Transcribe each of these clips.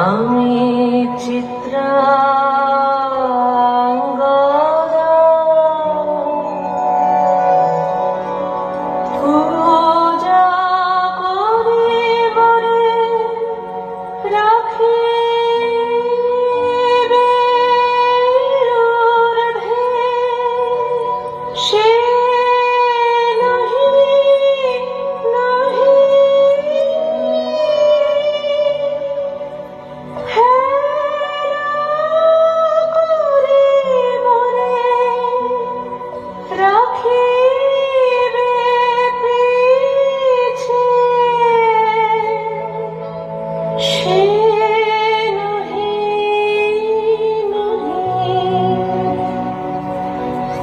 Ah.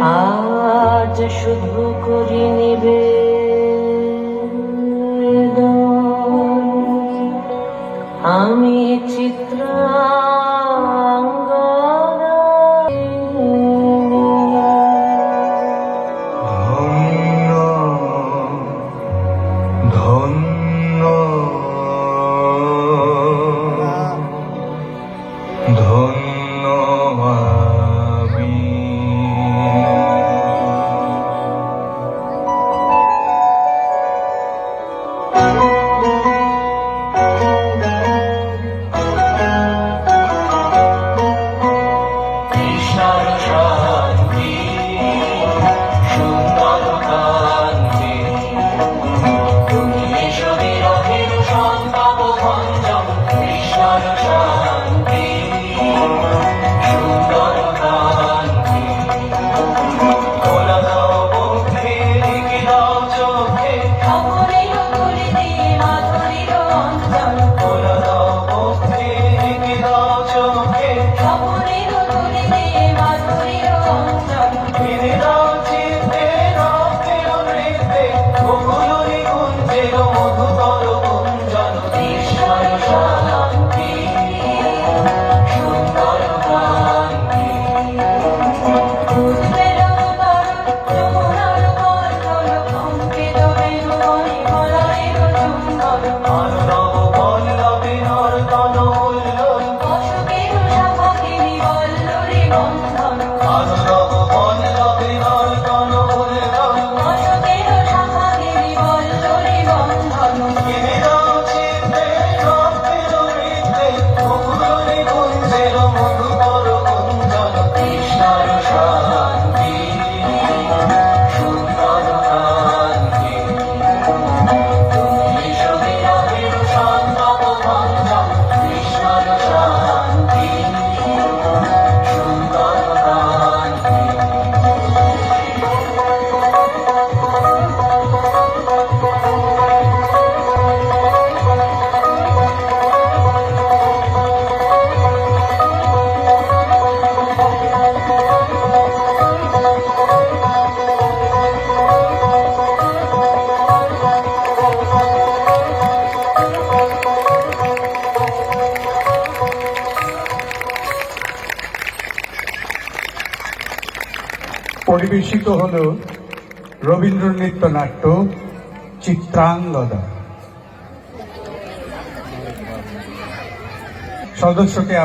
আজ শুধু করি নিবে আমি চিত্রাঙ্গ পরিবেশিত হল রবীন্দ্র নৃত্য নাট্য চিত্রাঙ্গদা। সদস্যকে